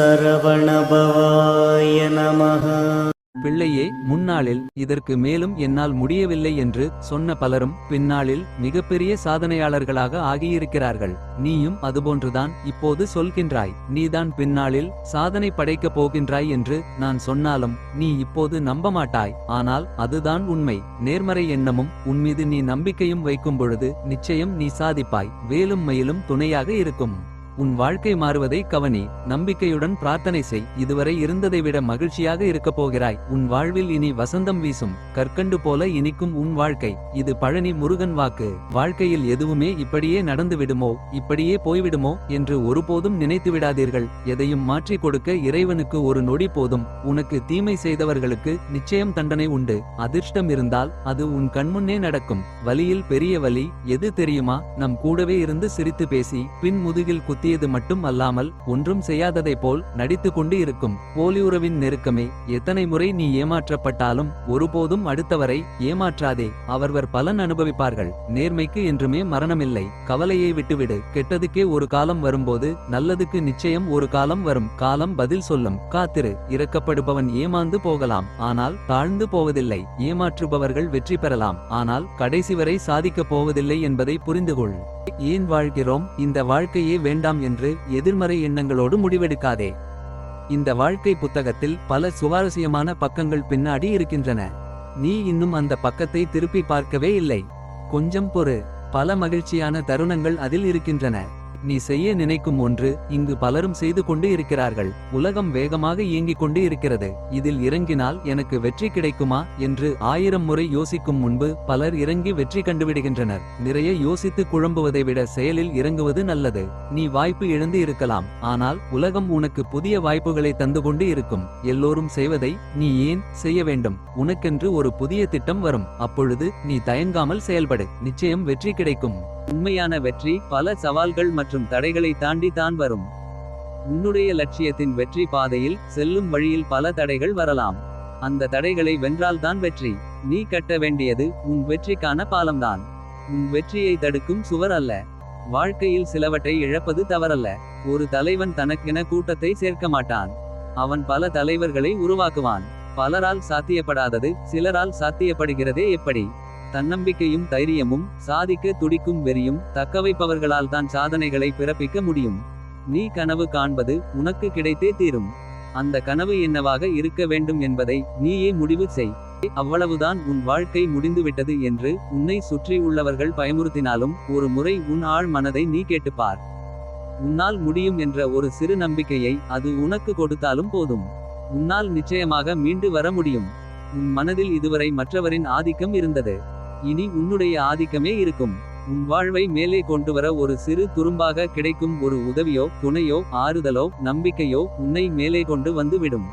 சரவணபவாய நமः பிள்ளையே முன்னாளில் இதற்கு மேலும் என்னால் முடியவில்லை என்று சொன்ன பலரும் பின்னாளில் மிகப்பெரிய சாதனையாளர்களாக ஆகியிருக்கிறார்கள். நீயும் அதுபோன்றுதான் இப்போது சொல்கின்றாய். நீதான் பின்னாளில் சாதனை படைக்கப் போகின்றாய் என்று நான் சொன்னாலும் நீ இப்போது நம்ப மாட்டாய் ஆனால் அதுதான் உண்மை. நேர்மறை எண்ணமும் உன்மீது நீ நம்பிக்கையும் வைக்கும் பொழுது நிச்சயம் நீ சாதிப்பாய். வேலும் மயிலும் துணையாக இருக்கும். உன் வாழ்க்கை மாறுவதை கவனி நம்பிக்கையுடன் பிரார்த்தனை செய். இதுவரை இருந்ததை விட மகிழ்ச்சியாக இருக்கப் போகிறாய். உன் வாழ்வில் இனி வசந்தம் வீசும். கற்கண்டு போல இனிக்கும் உன் வாழ்க்கை. இது பழனி முருகன் வாக்கு. வாழ்க்கையில் எதுவுமே இப்படியே நடந்து விடுமோ? இப்படியே போய்விடுமோ? என்று ஒருபோதும் நினைத்து விடாதீர்கள். எதையும் மாற்றி கொடுக்க இறைவனுக்கு ஒரு நொடி போதும். உனக்கு தீமை செய்தவர்களுக்கு நிச்சயம் தண்டனை உண்டு. அதிர்ஷ்டம் இருந்தால் அது உன் கண்முன்னே நடக்கும். வலியில் பெரிய வலி எது தெரியுமா? நம் கூடவே இருந்து சிரித்து பேசி பின் முதுகில் குத்தி குத்தியது மட்டும் அல்லாமல் ஒன்றும் செய்யாததைப் போல் நடித்து கொண்டு இருக்கும் போலியுறவின் நெருக்கமே எத்தனை முறை நீ ஏமாற்றப்பட்டாலும் ஒருபோதும் அடுத்தவரை ஏமாற்றாதே. அவர்வர் பலன் அனுபவிப்பார்கள். நேர்மைக்கு என்றுமே மரணமில்லை. கவலையை விட்டுவிடு. கெட்டதுக்கே ஒரு காலம் வரும்போது நல்லதுக்கு நிச்சயம் ஒரு காலம் வரும். காலம் பதில் சொல்லும். காத்திரு. இறக்கப்படுபவன் ஏமாந்து போகலாம். ஆனால் தாழ்ந்து போவதில்லை. ஏமாற்றுபவர்கள் வெற்றி பெறலாம். ஆனால் கடைசி வரை சாதிக்கப் போவதில்லை என்பதை புரிந்துகொள். ஏன் வாழ்கிறோம்? இந்த வாழ்க்கையே வேண்டாம் என்று எதிர்மறை எண்ணங்களோடு முடிவெடுக்காதே. இந்த வாழ்க்கை புத்தகத்தில் பல சுவாரஸ்யமான பக்கங்கள் பின்னாடி இருக்கின்றன. நீ இன்னும் அந்த பக்கத்தை திருப்பி பார்க்கவே இல்லை. கொஞ்சம் பொறு. பல மகிழ்ச்சியான தருணங்கள் அதில் இருக்கின்றன. நீ செய்ய நினைக்கும் ஒன்று இங்கு பலரும் செய்து கொண்டு இருக்கிறார்கள். உலகம் வேகமாக இயங்கிக் கொண்டு இருக்கிறது. இதில் இறங்கினால் எனக்கு வெற்றி கிடைக்குமா? என்று ஆயிரம் முறை யோசிக்கும் முன்பு பலர் இறங்கி வெற்றி கண்டுவிடுகின்றனர். நிறைய யோசித்து குழம்புவதை விட செயலில் இறங்குவது நல்லது. நீ வாய்ப்பு இழந்து இருக்கலாம். ஆனால் உலகம் உனக்கு புதிய வாய்ப்புகளை தந்து கொண்டு இருக்கும். எல்லோரும் செய்வதை நீ ஏன் செய்ய வேண்டும்? உனக்கென்று ஒரு புதிய திட்டம் வரும். அப்பொழுது நீ தயங்காமல் செயல்படு. நிச்சயம் வெற்றி கிடைக்கும். உண்மையான வெற்றி பல சவால்கள் மற்றும் தடைகளை தாண்டி தான் வரும். உன்னுடைய லட்சியத்தின் வெற்றி பாதையில் செல்லும் வழியில் பல தடைகள் வரலாம். அந்த தடைகளை வென்றால்தான் வெற்றி. நீ கட்ட வேண்டியது உன் வெற்றிக்கான பாலம்தான். உன் வெற்றியை தடுக்கும் சுவர் அல்ல. வாழ்க்கையில் சிலவற்றை இழப்பது தவறல்ல. ஒரு தலைவன் தனக்கென கூட்டத்தை சேர்க்க மாட்டான். அவன் பல தலைவர்களை உருவாக்குவான். பலரால் சாத்தியப்படாதது சிலரால் சாத்தியப்படுகிறதே எப்படி? தன்னம்பிக்கையும் தைரியமும் சாதிக்க துடிக்கும் வெறியும் தக்கவைப்பவர்களால் தான் சாதனைகளை பிறப்பிக்க முடியும். நீ கனவு காண்பது உனக்கு கிடைத்தே தீரும். அந்த கனவு என்னவாக இருக்க வேண்டும் என்பதை நீயே முடிவு செய். அவ்வளவுதான் உன் வாழ்க்கை முடிந்துவிட்டது என்று உன்னை சுற்றி உள்ளவர்கள் பயமுறுத்தினாலும் ஒரு முறை உன் ஆழ் மனதை நீ கேட்டுப்பார். உன்னால் முடியும் என்ற ஒரு சிறு நம்பிக்கையை அது உனக்கு கொடுத்தாலும் போதும். உன்னால் நிச்சயமாக மீண்டு வர முடியும். உன் மனதில் இதுவரை மற்றவரின் ஆதிக்கம் இருந்தது. இனி உன்னுடைய ஆதிக்கமே இருக்கும். உன் வாழ்வை மேலே கொண்டு வர ஒரு சிறு துரும்பாக கிடைக்கும் ஒரு உதவியோ துணையோ ஆறுதலோ நம்பிக்கையோ உன்னை மேலே கொண்டு வந்து விடும்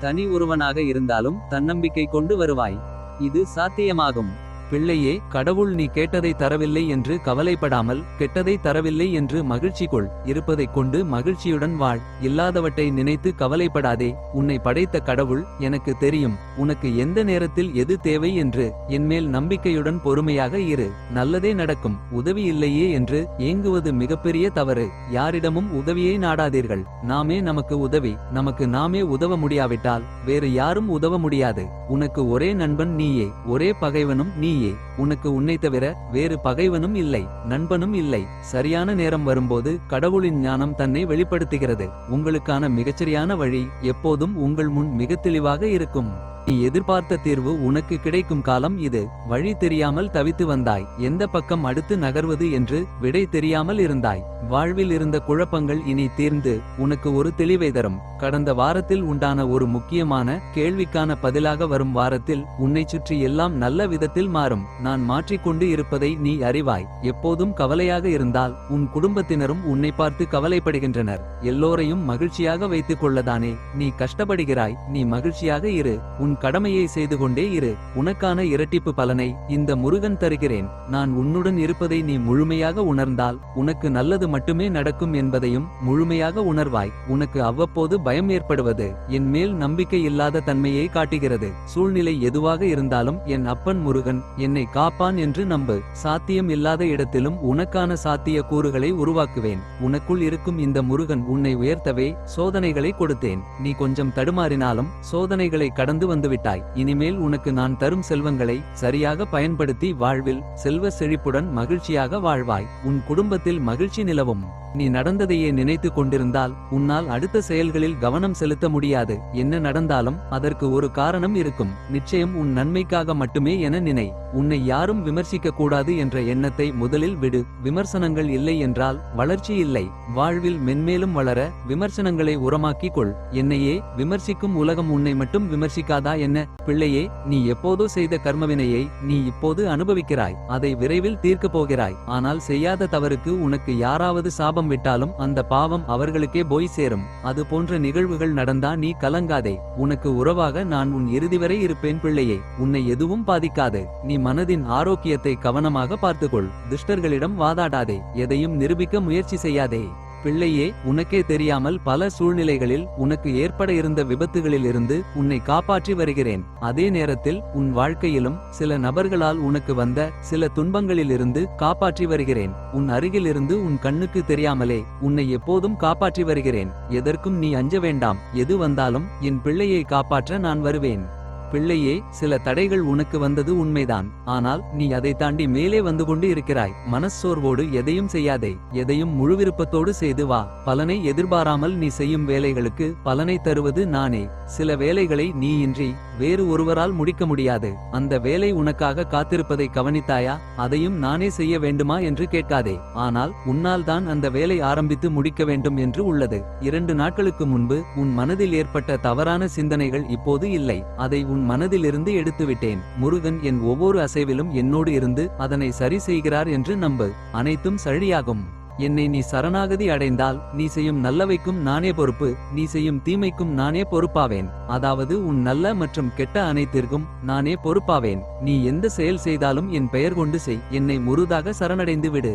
தனி ஒருவனாக இருந்தாலும் தன்னம்பிக்கை கொண்டு வருவாய். இது சாத்தியமாகும். பிள்ளையே கடவுள் நீ கேட்டதை தரவில்லை என்று கவலைப்படாமல் கெட்டதை தரவில்லை என்று மகிழ்ச்சி கொள். இருப்பதைக் கொண்டு மகிழ்ச்சியுடன் வாழ். இல்லாதவற்றை நினைத்து கவலைப்படாதே. உன்னை படைத்த கடவுள் எனக்கு தெரியும். உனக்கு எந்த நேரத்தில் எது தேவை என்று என்மேல் நம்பிக்கையுடன் பொறுமையாக இரு. நல்லதே நடக்கும். உதவி இல்லையே என்று ஏங்குவது மிகப்பெரிய தவறு. யாரிடமும் உதவியை நாடாதீர்கள். நாமே நமக்கு உதவி. நமக்கு நாமே உதவ முடியாவிட்டால் வேறு யாரும் உதவ முடியாது. உனக்கு ஒரே நண்பன் நீயே. ஒரே பகைவனும் நீ நீயே உனக்கு உன்னை தவிர வேறு பகைவனும் இல்லை நண்பனும் இல்லை. சரியான நேரம் வரும்போது கடவுளின் ஞானம் தன்னை வெளிப்படுத்துகிறது. உங்களுக்கான மிகச்சரியான வழி எப்போதும் உங்கள் முன் மிக தெளிவாக இருக்கும். நீ எதிர்பார்த்த தீர்வு உனக்கு கிடைக்கும் காலம் இது. வழி தெரியாமல் தவித்து வந்தாய். எந்த பக்கம் அடுத்து நகர்வது என்று விடை தெரியாமல் இருந்தாய். வாழ்வில் இருந்த குழப்பங்கள் இனி தீர்ந்து உனக்கு ஒரு தெளிவை தரும். கடந்த வாரத்தில் உண்டான ஒரு முக்கியமான கேள்விக்கான பதிலாக வரும் வாரத்தில் உன்னை சுற்றி எல்லாம் நல்ல விதத்தில் மாறும். நான் மாற்றிக்கொண்டு இருப்பதை நீ அறிவாய். எப்போதும் கவலையாக இருந்தால் உன் குடும்பத்தினரும் உன்னை பார்த்து கவலைப்படுகின்றனர். எல்லோரையும் மகிழ்ச்சியாக வைத்துக் கொள்ளதானே நீ கஷ்டப்படுகிறாய் நீ மகிழ்ச்சியாக இரு. உன் கடமையை செய்து கொண்டே இரு. உனக்கான இரட்டிப்பு பலனை இந்த முருகன் தருகிறேன். நான் உன்னுடன் இருப்பதை நீ முழுமையாக உணர்ந்தால் உனக்கு நல்லது மட்டுமே நடக்கும் என்பதையும் முழுமையாக உணர்வாய். உனக்கு அவ்வப்போது பயம் ஏற்படுவது என் மேல் நம்பிக்கை இல்லாத தன்மையை காட்டுகிறது. சூழ்நிலை எதுவாக இருந்தாலும் என் அப்பன் முருகன் என்னை காப்பான் என்று நம்பு. சாத்தியம் இல்லாத இடத்திலும் உனக்கான சாத்திய கூறுகளை உருவாக்குவேன். உனக்குள் இருக்கும் இந்த முருகன் உன்னை உயர்த்தவே சோதனைகளை கொடுத்தேன். நீ கொஞ்சம் தடுமாறினாலும் சோதனைகளை கடந்து வந்துவிட்டாய். இனிமேல் உனக்கு நான் தரும் செல்வங்களை சரியாக பயன்படுத்தி வாழ்வில் செல்வ செழிப்புடன் மகிழ்ச்சியாக வாழ்வாய். உன் குடும்பத்தில் மகிழ்ச்சி நிலவும். நீ நடந்ததையே நினைத்து கொண்டிருந்தால் உன்னால் அடுத்த செயல்களில் கவனம் செலுத்த முடியாது. என்ன நடந்தாலும் அதற்கு ஒரு காரணம் இருக்கும். நிச்சயம் உன் நன்மைக்காக மட்டுமே என நினை. உன்னை யாரும் விமர்சிக்க கூடாது என்ற எண்ணத்தை முதலில் விடு. விமர்சனங்கள் இல்லை என்றால் வளர்ச்சி இல்லை. வாழ்வில் மென்மேலும் வளர விமர்சனங்களை உரமாக்கிக் கொள். என்னையே விமர்சிக்கும் உலகம் உன்னை மட்டும் விமர்சிக்காதா என்ன? பிள்ளையே நீ எப்போதோ செய்த கர்மவினையை நீ இப்போது அனுபவிக்கிறாய். அதை விரைவில் தீர்க்கப் போகிறாய். ஆனால் செய்யாத தவறுக்கு உனக்கு யாராவது சாபம் விட்டாலும் அந்த பாவம் அவர்களுக்கே போய் சேரும். அது போன்ற நிகழ்வுகள் நடந்தா நீ கலங்காதே. உனக்கு உறவாக நான் உன் இறுதி வரை இருப்பேன் பிள்ளையே. உன்னை எதுவும் பாதிக்காது. நீ மனதின் ஆரோக்கியத்தை கவனமாக பார்த்துக்கொள். துஷ்டர்களிடம் வாதாடாதே. எதையும் நிரூபிக்க முயற்சி செய்யாதே. பிள்ளையே உனக்கே தெரியாமல் பல சூழ்நிலைகளில் உனக்கு ஏற்பட இருந்த விபத்துகளிலிருந்து உன்னை காப்பாற்றி வருகிறேன். அதே நேரத்தில் உன் வாழ்க்கையிலும் சில நபர்களால் உனக்கு வந்த சில துன்பங்களிலிருந்து காப்பாற்றி வருகிறேன். உன் அருகிலிருந்து உன் கண்ணுக்கு தெரியாமலே உன்னை எப்போதும் காப்பாற்றி வருகிறேன். எதற்கும் நீ அஞ்ச வேண்டாம். எது வந்தாலும் என் பிள்ளையை காப்பாற்ற நான் வருவேன். பிள்ளையே சில தடைகள் உனக்கு வந்தது உண்மைதான். ஆனால் நீ அதை தாண்டி மேலே வந்து கொண்டு இருக்கிறாய். மனச்சோர்வோடு எதையும் செய்யாதே. எதையும் முழுவிருப்பத்தோடு செய்து வா. பலனை எதிர்பாராமல் நீ செய்யும் வேலைகளுக்கு பலனை தருவது நானே. சில வேலைகளை நீ இன்றி வேறு ஒருவரால் முடிக்க முடியாது. அந்த வேலை உனக்காக காத்திருப்பதை கவனித்தாயா? அதையும் நானே செய்ய வேண்டுமா என்று கேட்காதே. ஆனால் உன்னால் தான் அந்த வேலை ஆரம்பித்து முடிக்க வேண்டும் என்று உள்ளது. இரண்டு நாட்களுக்கு முன்பு உன் மனதில் ஏற்பட்ட தவறான சிந்தனைகள் இப்போது இல்லை. அதை உன் மனதிலிருந்து எடுத்துவிட்டேன். முருகன் என் ஒவ்வொரு அசைவிலும் என்னோடு இருந்து அதனை சரி செய்கிறார் என்று நம்பு. அனைத்தும் சரியாகும் என்னை நீ சரணாகதி அடைந்தால் நீ செய்யும் நல்லவைக்கும் நானே பொறுப்பு. நீ செய்யும் தீமைக்கும் நானே பொறுப்பாவேன். அதாவது உன் நல்ல மற்றும் கெட்ட அனைத்திற்கும் நானே பொறுப்பாவேன். நீ எந்த செயல் செய்தாலும் என் பெயர் கொண்டு செய். என்னை முருதாக சரணடைந்து விடு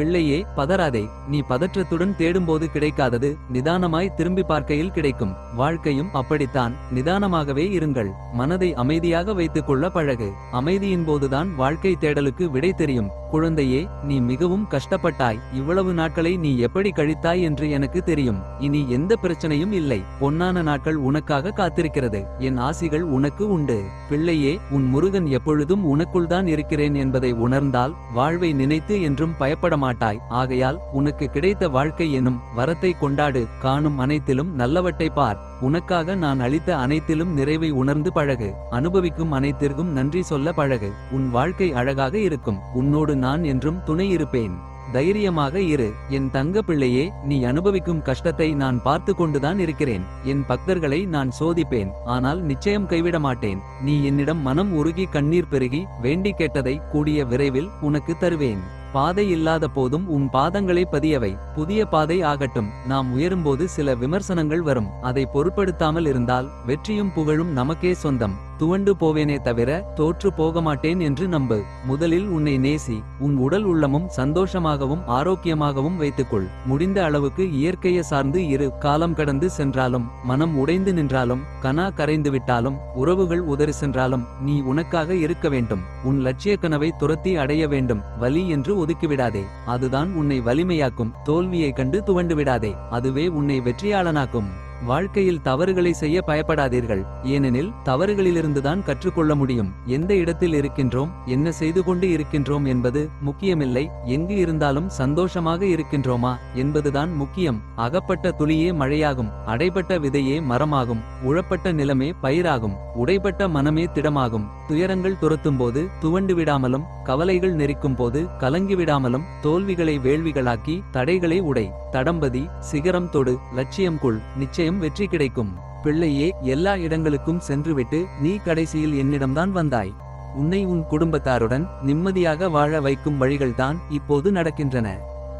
பிள்ளையே பதறாதே. நீ பதற்றத்துடன் தேடும்போது கிடைக்காதது நிதானமாய் திரும்பி பார்க்கையில் கிடைக்கும். வாழ்க்கையும் அப்படித்தான். நிதானமாகவே இருங்கள். மனதை அமைதியாக வைத்துக் கொள்ள பழகு. அமைதியின் போதுதான் வாழ்க்கை தேடலுக்கு விடை தெரியும். குழந்தையே நீ மிகவும் கஷ்டப்பட்டாய். இவ்வளவு நாட்களை நீ எப்படி கழித்தாய் என்று எனக்கு தெரியும். இனி எந்த பிரச்சனையும் இல்லை. பொன்னான நாட்கள் உனக்காக காத்திருக்கிறது. என் ஆசிகள் உனக்கு உண்டு. பிள்ளையே உன் முருகன் எப்பொழுதும் உனக்குள் தான் இருக்கிறேன் என்பதை உணர்ந்தால் வாழ்வை நினைத்து என்றும் பயப்பட மாட்டாய். ஆகையால் உனக்கு கிடைத்த வாழ்க்கை எனும் வரத்தை கொண்டாடு. காணும் அனைத்திலும் நல்லவற்றை பார். உனக்காக நான் அளித்த அனைத்திலும் நிறைவை உணர்ந்து பழகு. அனுபவிக்கும் அனைத்திற்கும் நன்றி சொல்ல பழகு. உன் வாழ்க்கை அழகாக இருக்கும். உன்னோடு நான் என்றும் துணை இருப்பேன். தைரியமாக இரு. என் தங்க பிள்ளையே நீ அனுபவிக்கும் கஷ்டத்தை நான் பார்த்து கொண்டுதான் இருக்கிறேன். என் பக்தர்களை நான் சோதிப்பேன். ஆனால் நிச்சயம் கைவிட மாட்டேன். நீ என்னிடம் மனம் உருகி கண்ணீர் பெருகி வேண்டி கேட்டதை கூடிய விரைவில் உனக்கு தருவேன். பாதை இல்லாத போதும் உன் பாதங்களை பதியவை. புதிய பாதை ஆகட்டும். நாம் உயரும்போது சில விமர்சனங்கள் வரும். அதை பொருட்படுத்தாமல் இருந்தால் வெற்றியும் புகழும் நமக்கே சொந்தம். துவண்டு போவேனே தவிர தோற்று போக மாட்டேன் என்று நம்பு. முதலில் உன்னை நேசி உன் உடல் உள்ளமும் சந்தோஷமாகவும் ஆரோக்கியமாகவும் வைத்துக்கொள். முடிந்த அளவுக்கு இயற்கையை சார்ந்து இரு காலம் கடந்து சென்றாலும் மனம் உடைந்து நின்றாலும் கனா கரைந்து விட்டாலும் உறவுகள் உதறி சென்றாலும் நீ உனக்காக இருக்க வேண்டும். உன் லட்சிய கனவை துரத்தி அடைய வேண்டும். வலி என்று ஒதுக்கிவிடாதே. அதுதான் உன்னை வலிமையாக்கும். தோல்வியை கண்டு துவண்டு விடாதே. அதுவே உன்னை வெற்றியாளனாக்கும். வாழ்க்கையில் தவறுகளை செய்ய பயப்படாதீர்கள். ஏனெனில் தவறுகளிலிருந்துதான் கற்றுக்கொள்ள முடியும். எந்த இடத்தில் இருக்கின்றோம் என்ன செய்து கொண்டு இருக்கின்றோம் என்பது முக்கியமில்லை. எங்கு இருந்தாலும் சந்தோஷமாக இருக்கின்றோமா என்பதுதான் முக்கியம். அகப்பட்ட துளியே மழையாகும் அடைபட்ட விதையே மரமாகும் உழப்பட்ட நிலமே பயிராகும் உடைபட்ட மனமே திடமாகும். துயரங்கள் துரத்தும்போது துவண்டு விடாமலும் கவலைகள் நெரிக்கும் போது கலங்கி விடாமலும் தோல்விகளை வேள்விகளாக்கி தடைகளை உடை தடம்பதி சிகரம் தொடு லட்சியம் கொள் நிச்சயம் வெற்றி கிடைக்கும். பிள்ளையே எல்லா இடங்களுக்கும் சென்றுவிட்டு நீ கடைசியில் என்னிடம்தான் வந்தாய். உன்னை உன் குடும்பத்தாருடன் நிம்மதியாக வாழ வைக்கும் வழிகள்தான் இப்போது நடக்கின்றன.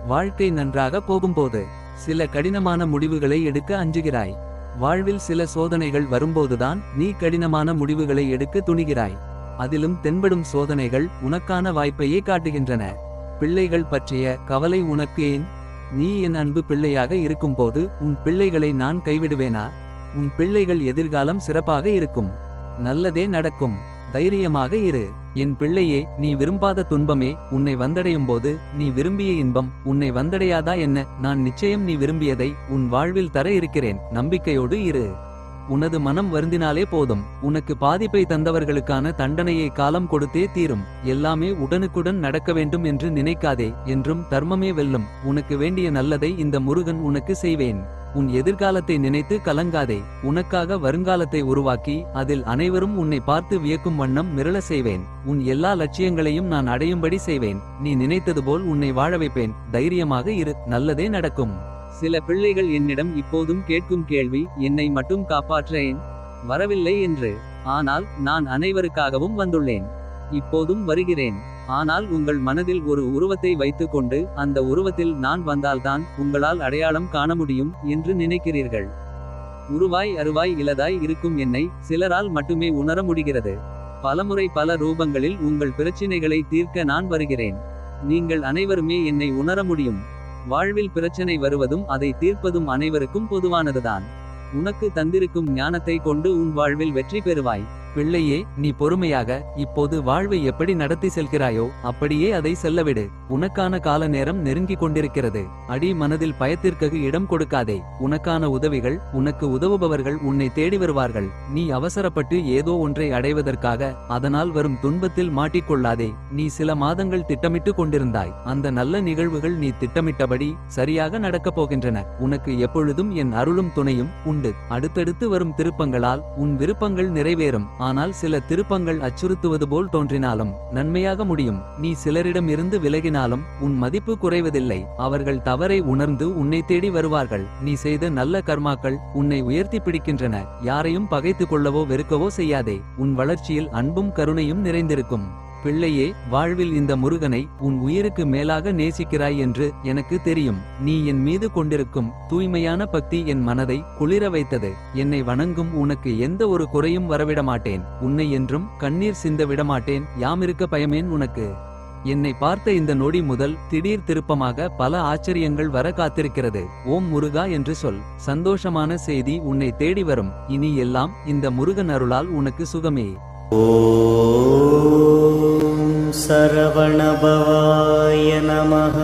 வாழ்க்கை நன்றாக போகும்போது சில கடினமான முடிவுகளை எடுக்க அஞ்சுகிறாய். வாழ்வில் சில சோதனைகள் வரும்போதுதான் நீ கடினமான முடிவுகளை எடுக்க துணிகிறாய். அதிலும் தென்படும் சோதனைகள் உனக்கான வாய்ப்பையே காட்டுகின்றன. பிள்ளைகள் பற்றிய கவலை உனக்கு ஏன்? நீ என் அன்பு பிள்ளையாக இருக்கும்போது உன் பிள்ளைகளை நான் கைவிடுவேனா? உன் பிள்ளைகள் எதிர்காலம் சிறப்பாக இருக்கும். நல்லதே நடக்கும். தைரியமாக இரு. என் பிள்ளையே நீ விரும்பாத துன்பமே உன்னை வந்தடையும் போது நீ விரும்பிய இன்பம் உன்னை வந்தடையாதா என்ன? நான் நிச்சயம் நீ விரும்பியதை உன் வாழ்வில் தர இருக்கிறேன். நம்பிக்கையோடு இரு. உனது மனம் வருந்தினாலே போதும். உனக்கு பாதிப்பை தந்தவர்களுக்கான தண்டனையை காலம் கொடுத்தே தீரும். எல்லாமே உடனுக்குடன் நடக்க வேண்டும் என்று நினைக்காதே என்றும் தர்மமே வெல்லும். உனக்கு வேண்டிய நல்லதை இந்த முருகன் உனக்கு செய்வேன். உன் எதிர்காலத்தை நினைத்து கலங்காதே. உனக்காக வருங்காலத்தை உருவாக்கி அதில் அனைவரும் உன்னை பார்த்து வியக்கும் வண்ணம் மிரள செய்வேன். உன் எல்லா லட்சியங்களையும் நான் அடையும்படி செய்வேன். நீ நினைத்தது போல் உன்னை வாழ வைப்பேன். தைரியமாக இரு. நல்லதே நடக்கும். சில பிள்ளைகள் என்னிடம் இப்போதும் கேட்கும் கேள்வி என்னை மட்டும் காப்பாற்றேன்? வரவில்லை என்று. ஆனால் நான் அனைவருக்காகவும் வந்துள்ளேன். இப்போதும் வருகிறேன். ஆனால் உங்கள் மனதில் ஒரு உருவத்தை வைத்துக்கொண்டு அந்த உருவத்தில் நான் வந்தால்தான் உங்களால் அடையாளம் காண முடியும் என்று நினைக்கிறீர்கள். உருவாய் அருவாய் இலதாய் இருக்கும் என்னை சிலரால் மட்டுமே உணர முடிகிறது. பலமுறை பல ரூபங்களில் உங்கள் பிரச்சினைகளை தீர்க்க நான் வருகிறேன். நீங்கள் அனைவருமே என்னை உணர முடியும். வாழ்வில் பிரச்சனை வருவதும் அதை தீர்ப்பதும் அனைவருக்கும் பொதுவானதுதான். உனக்கு தந்திருக்கும் ஞானத்தை கொண்டு உன் வாழ்வில் வெற்றி பெறுவாய். பிள்ளையே நீ பொறுமையாக இப்போது வாழ்வை எப்படி நடத்தி செல்கிறாயோ அப்படியே அதை செல்லவிடு. உனக்கான கால நேரம் நெருங்கிக் கொண்டிருக்கிறது. அடி மனதில் பயத்திற்கு இடம் கொடுக்காதே. உனக்கான உதவிகள் உனக்கு உதவுபவர்கள் உன்னை தேடி வருவார்கள். நீ அவசரப்பட்டு ஏதோ ஒன்றை அடைவதற்காக அதனால் வரும் துன்பத்தில் மாட்டிக்கொள்ளாதே. நீ சில மாதங்கள் திட்டமிட்டு கொண்டிருந்தாய். அந்த நல்ல நிகழ்வுகள் நீ திட்டமிட்டபடி சரியாக நடக்கப் போகின்றன. உனக்கு எப்பொழுதும் என் அருளும் துணையும் உண்டு. அடுத்தடுத்து வரும் திருப்பங்களால் உன் விருப்பங்கள் நிறைவேறும். ஆனால் சில திருப்பங்கள் அச்சுறுத்துவது போல் தோன்றினாலும் நன்மையாக முடியும். நீ சிலரிடம் இருந்து விலகினாலும் உன் மதிப்பு குறைவதில்லை. அவர்கள் தவறை உணர்ந்து உன்னை தேடி வருவார்கள். நீ செய்த நல்ல கர்மாக்கள் உன்னை உயர்த்தி பிடிக்கின்றன. யாரையும் பகைத்துக் கொள்ளவோ வெறுக்கவோ செய்யாதே. உன் வளர்ச்சியில் அன்பும் கருணையும் நிறைந்திருக்கும். பிள்ளையே வாழ்வில் இந்த முருகனை உன் உயிருக்கு மேலாக நேசிக்கிறாய் என்று எனக்கு தெரியும். நீ என் மீது கொண்டிருக்கும் தூய்மையான பக்தி என் மனதை குளிர வைத்தது. என்னை வணங்கும் உனக்கு எந்த ஒரு குறையும் வரவிட மாட்டேன். உன்னை என்றும் கண்ணீர் சிந்த விடமாட்டேன் யாமிருக்க பயமேன் உனக்கு. என்னை பார்த்த இந்த நொடி முதல் திடீர் திருப்பமாக பல ஆச்சரியங்கள் வர காத்திருக்கிறது. ஓம் முருகா என்று சொல். சந்தோஷமான செய்தி உன்னை தேடி வரும். இனி எல்லாம் இந்த முருகன் அருளால் உனக்கு சுகமே. ஓ सरवणभवाय नमः